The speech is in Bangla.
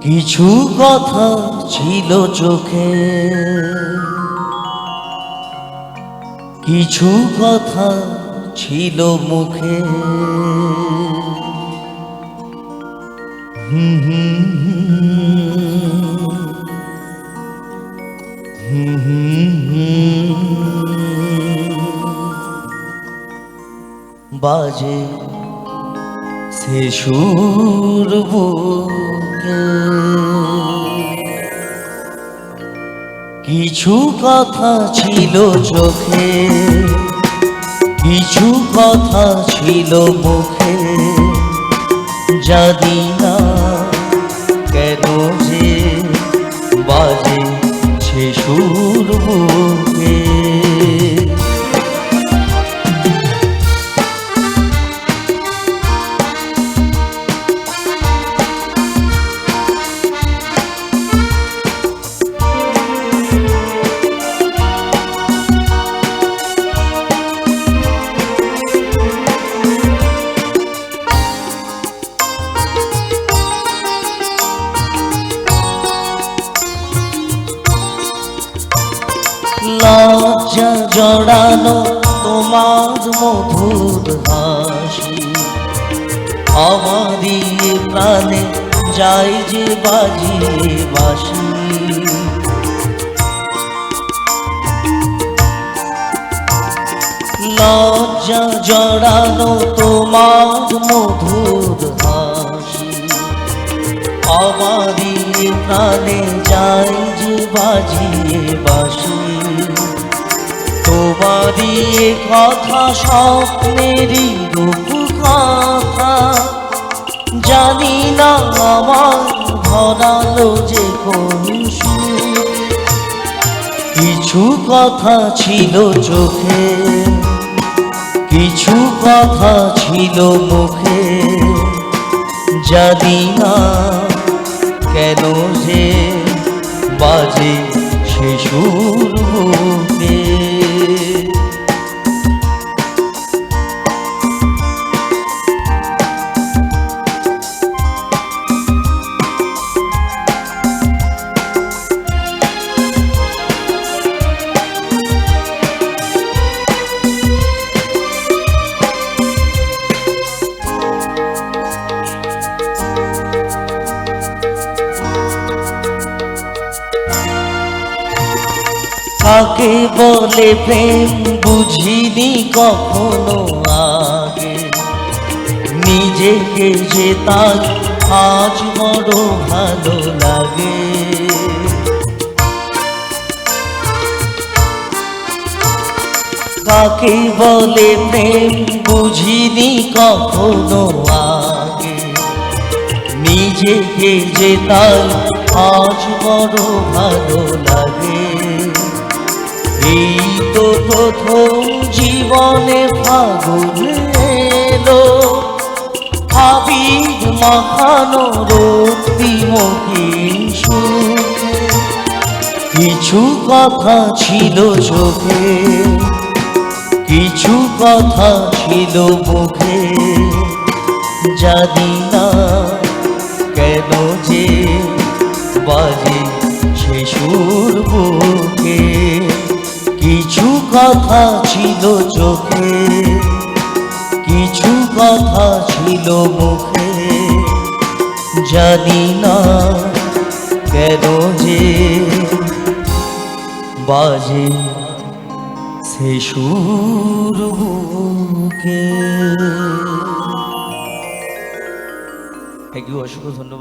কিছু কথা ছিল চোখে। কিছু কথা ছিল মুখে। বাজে সে সুর কিছু কথা ছিল চোখে কিছু কথা ছিল মুখে। জানি না কেন লজ্জা জড়ানো তোমার মধুর হাসি। আমারি প্রাণে যাই যে বাজিয়ে বাসি লজ্জা জড়ানো তোমার মধুর হাসি। আমারি প্রাণে যাই যে বাজিয়ে বাসি তোমারই কথা স্বপ্নেরই রূপ কথা জানি না আমার ভরালো যে কোন। কিছু কথা ছিল চোখে, কিছু কথা ছিল মুখে জানি না কাকে বলে প্রেম বুঝিনি কখনো আগে। নিজেকে যে তার আজ বড় ভালো লাগে। কাকে বলে প্রেম বুঝিনি কখনো আগে। নিজেকে যে তার আজ বড় ভালো লাগে। এই তো প্রথম জীবনে ফাগুন এলো। আবির মাখানো রক্তি কিছু কথা ছিল চোখে, কিছু কথা ছিল মুখে। জানি না কেন যে বাজে সে সুর বুকে কিছু কথা ছিল চোখে, কিছু কথা ছিল মুখে। জানি না কেন যে বাজে সে সুর থ্যাংক ইউ অসংখ্য ধন্যবাদ।